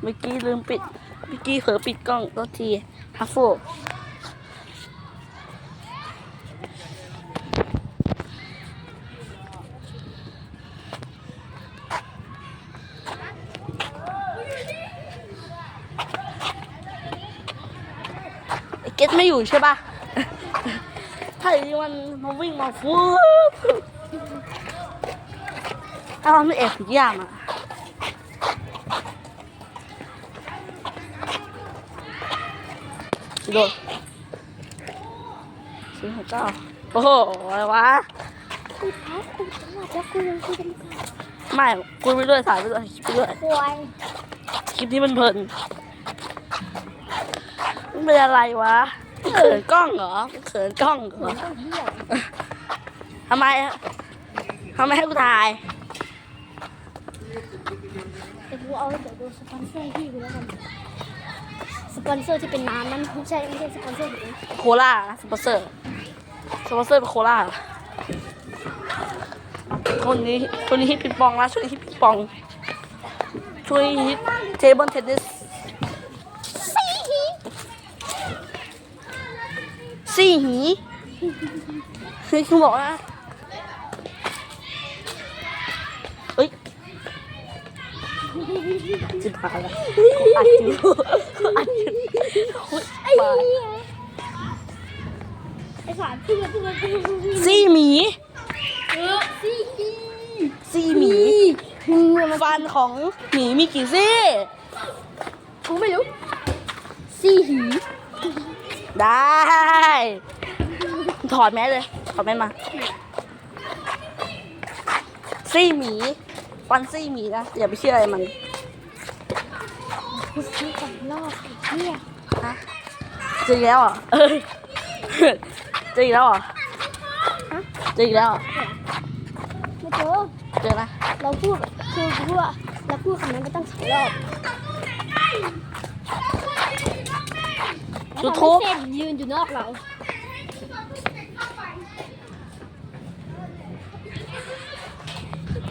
เมื่อกี้ลืมปิด เมื่อกี้เผลอปิดกล้องตัวทีฮัฟโฟไอ้เก็ตไม่อยู่ใช่ปะถ้าอย่างนี้มันมาวิ่งมาฟูบถ้าเราไม่แอบผิดอย่างอะ โดดศูนย์หกเก้าโอ้โหอะไรวะคุยพักคุยจังหวะแล้วคุยยังคุยกันไม่คุยไปด้วยถ่ายไปด้วยคลิปไปด้วยควายคลิปนี้มันเพลินมันเป็นอะไรวะเขินกล้องเหรอเขินกล้องเหรอทำไมทำไมให้กูถ่ายแต่กูเอาเดี๋ยวดูสปอนเซอร์พี่กูแล้วกัน อนเซอร์ที่เป็นน้ำนั้นไม่ใช่ไม่ใช่สปอนเซอร์ของโคล่านะสปอนเซอร์สปอนเซอร์เป็นโคล่าคนนี้คนนี้ฮิตปิงปองนะช่วยฮิตปิงปอง ช่วยฮิตเทเบิลเทนนิสซีฮีสี่หีเฮ้ยคุณบอกนะเฮ้ยจิบหายแล้วกูอัดอยู่อัดอยู่โอ๊ย ไอ้บายเหี้ยไอ้สารพูดมาพูดมาพูดมาพูดมาสี่หมี เออซีฮีสี่หมีมึงอะมันฟันของหมีมีกี่ซี่ กูไม่รู้ซีฮีได้ ถอดแมสเลย ถอดแมสมา ซี่หมีฟันซี่หมีนะ อย่าไปเชื่ออะไรมัน กูซื้อของรอบไอ้เหี้ยฮะเจออีกแล้วเหรอะเอ้ยเจออีกแล้วเหรอะเจออีกแล้วเหรอไม่เจอเจอนะเราพูดคือกูพูดว่าเราพูดคำนั้นไปตั้งสองรอบยูทูบแล้วทำให้เส้นยืนอยู่นอกเรา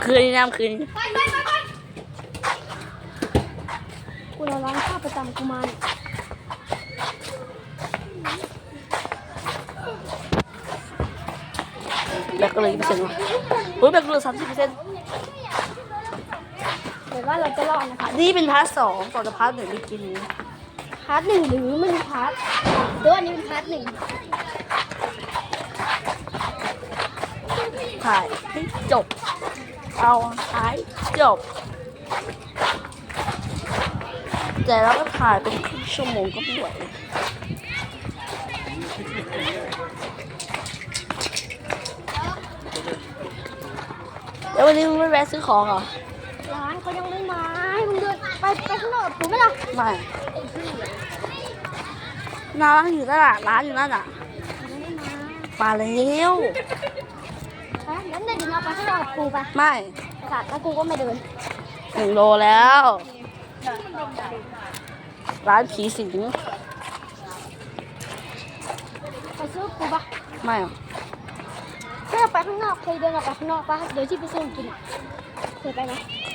คืนนี้น้ำคืนนี้กูเราล้างค่าประจำกูมาเนี่ย บกก็เลยเปอร์เซ็นต์วะโอ้ยแบกเหลือสามสิบเปอร์เซ็นต์แต่ว่าเราจะรอดนะคะนี่เป็นพาร์ทสองต่อจากพาร์ทหนึ่งเมื่อกี้นี้พาร์ทหนึ่งหรือไม่มีพาร์ทเดี๋ยวอันนี้เป็นพาร์ทหนึ่งถ่ายให้จบ เอาท้ายจบ แต่เราก็ถ่ายเป็นครึ่งชั่วโมงก็ไม่ไหว แล้ววันนี้มึงไม่แวะซื้อของเหรอ ร้านเขายังไม่มาให้มึงเดินไปไปข้างนอกกับกูไหมล่ะไม่ไอ้ที่น้าร้านอยู่นั่นน่ะร้านอยู่นั่นน่ะยังไม่มามาแล้วฮะงั้นเดี๋ยวเราไปข้างนอกกับกูไปไม่ไอ้สัตว์แล้วกูก็ไม่เดินหนึ่งโลแล้ว ร้านผีสิงไปซื้อกับกูปะไม่หรอก ถ้าเราไปข้างนอกเคยเดินออกไปข้างนอกปะเดี๋ยวที่ไปซื้อกินอะเคยไปไหม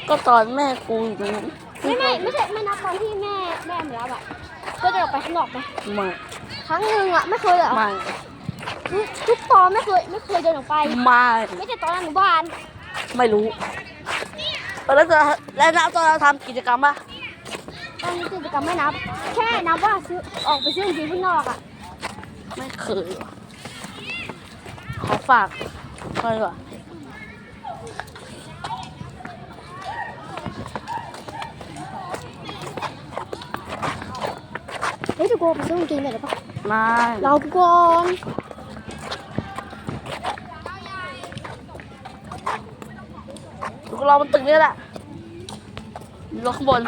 ก็ตอนแม่กูอยู่ตรงนั้นไม่ไม่ไม่ใช่ไม่นับตอนที่แม่แม่มารับอะก็เดินออกไปข้างนอกไหมไม่ครั้งหนึ่งอะไม่เคยเลยเหรอไม่ทุกทุกตอนไม่เคยไม่เคยเดินออกไป ไม่ไม่ใช่ตอนอนุบาลไม่รู้แล้วจะแล้วนะตอนเราทำกิจกรรมป่ะตอนนี้กิจกรรมไม่นับ แค่นับว่าซื้อออกไปซื้อกินข้างนอกอะไม่เคยว่ะ ขอฝากหน่อยดีกว่าเฮ้ยจะกูออกไปซื้อกินกันหรือเปล่าไม่เราก่อนดูเรามันตึกนี่แหละดูเราข้างบน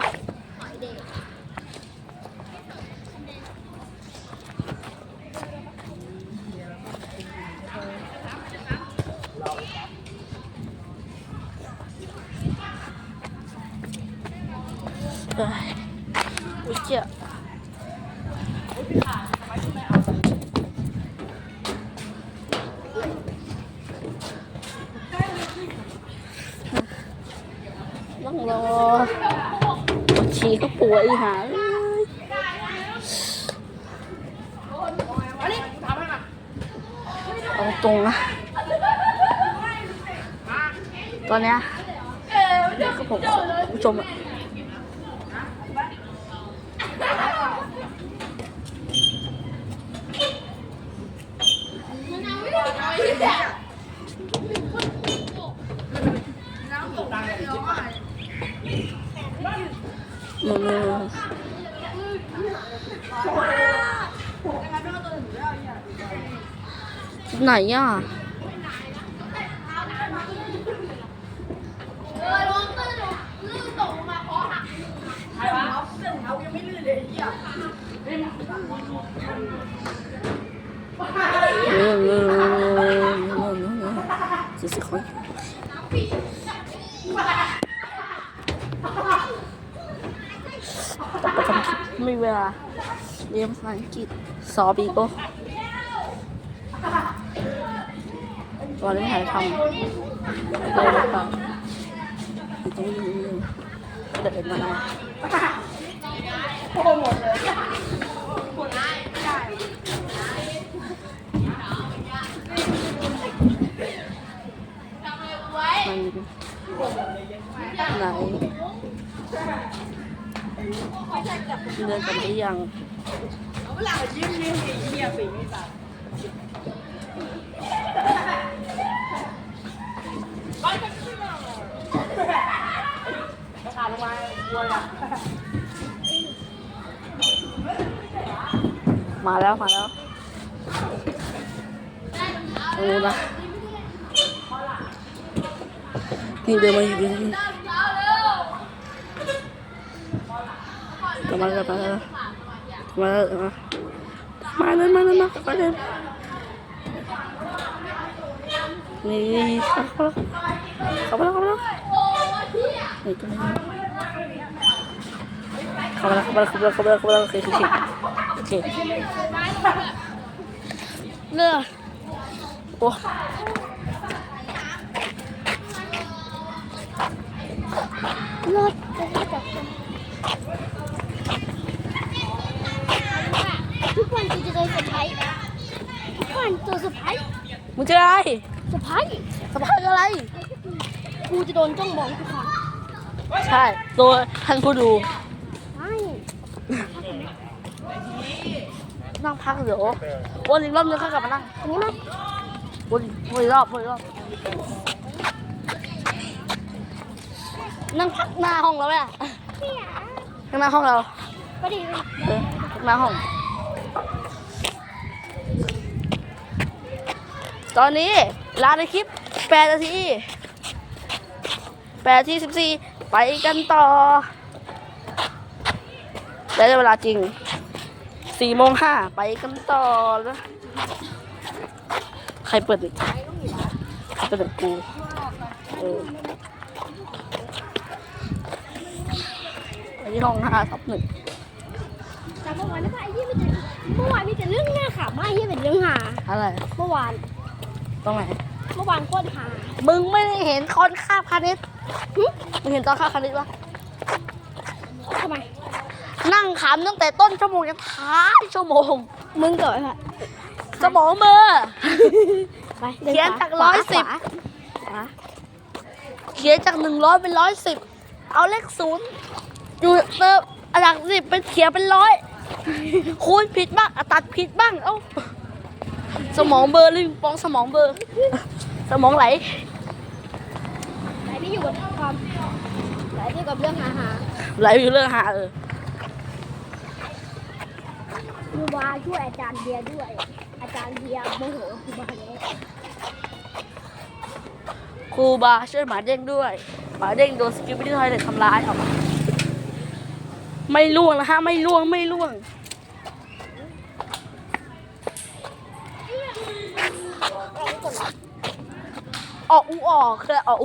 เอ้ยอุ้ยเจี๊ยต้อง รอฉี่ก็ป่วยหาเอาตรงนะตอนเนี้ยก็ผมผู้ชมอะมึงไห นอะเออเออเออเออเออสิสิคอยต่อไปทำคลิปไม่มีเวลาเรียนภาษาอังกฤษสอบอีกโอ้ตอนนี้ถ่ายทำเลยหรือเปล่าตรงนี้เดินมาแล้วมันไหนเดินกันหรือยังมาแล้วมาแล้วโอ้นะนี่ เดินมาอยู่ดีนี่กลับมาแล้วกลับมาแล้วมาแล้วมาเลยมาเลยมาไปเลยนี่เข้ามาแล้วเข้ามาแล้วนี่ตรงนี้เข้ามาแล้วเข้ามาแล้วเข้ามาแล้วเข้ามาแล้วเข้ามาแล้ว โอเคโอเคโอเคเลือกโอ้เลิศจะได้ กวันกูจะโดนเซอร์ไพรส์ทุกวันเจอเซอร์ไพรส์มึงจะอะไรเซอร์ไพรส์สบายอะไร กูจะโดนจ้องมองทุกครั้งใช่ ตัวท่านผู้ดูใช่นั่งพักเดี๋ยววนอีกรอบนึงข้ากลับมานั่งอันนี้มั้ยวนอีกวนอีกรอบวนอีกรอบนั่งพักหน้าห้องเราไหมอะเนี่ยข้างหน้าห้องเรา ก็ดีเออข้างหน้าห้อง ตอนนี้ลาในคลิป8นาที8นาที14 ไปกันต่อได้เวลาจริง4โมง5ไปกันต่อนะใครเปิดอีกใครเปิดอีกกูเออไปที่ห้อง5ทับหนึ่งแต่เมื่อวานนะคะไอ้ยี่ไม่แต่เมื่อวานมีแต่เรื่องหน้าขำมากยี่เป็นเรื่องหาอะไร เมื่อวาน ตรงไหน เมื่อวานโคตรหามึงไม่ได้เห็นคอนค่าพาณิชย์หึมึงเห็นตอนค่าพาณิชย์ปะทำไม นั่งขำตั้งแต่ต้นชั่วโมงจนท้ายชั่วโมง มึงเกิดอะไรสมองเบอร์ไปเขียนจากขว110ขวาขวาเขียนจากหนึ่งร้อยเป็นร้อยสิบเอาเลขศูนย์อยู่เติมอันดับสิบเป็นเขียนเป็นร้อยคูณผิดบ้างอะตัดผิดบ้างเอ้า สมองเบลอร์ลิงปองสมองเบลอร์ สมองไหลไหนที่อยู่กับความไหนที่อยู่กับเรื่องหาหาไหลอยู่เรื่องหาเออครูบาช่วยอาจารย์เบียร์ด้วย อาจารย์เบียร์โมโหครูบาเลยครูบาช่วยหมาเด้งด้วย หมาเด้งโดนสกิปปี้ทอยเลยทำร้ายเอามาไม่ล่วงนะฮะ ไม่ล่วงไม่ล่วง ออกอูออกคือออ